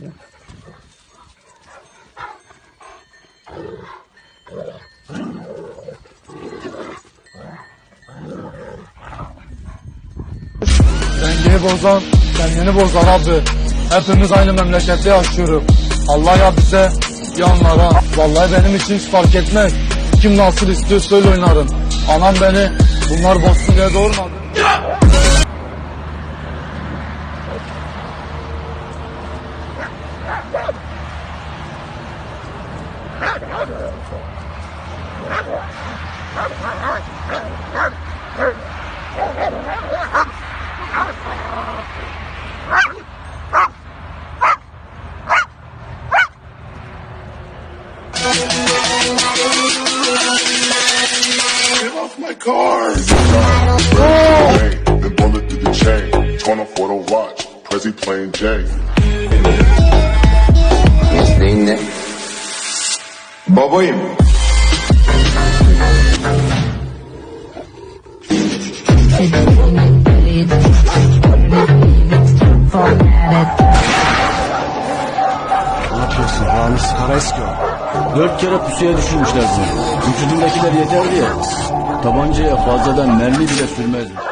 hayvan. Dengeyi bozan, kendini bozan abi. Hepimiz aynı memlekette yaşıyoruz. Allah ya bize, yanlara. Vallahi benim için hiç fark etmez. Kim nasıl istiyorsa öyle oynarım. Anam beni bunlar bozsun diye doğurmadı. Get off my car! Bang, Then bullet through the chain. Torn off watch. Prezi playing Jay. Mesleğin ne? Babayım. Ne. Dört kere pusuya düşürmüşler seni. Vücudundakiler yeterdi ya. Tabancaya fazladan mermi bile sürmezmiş.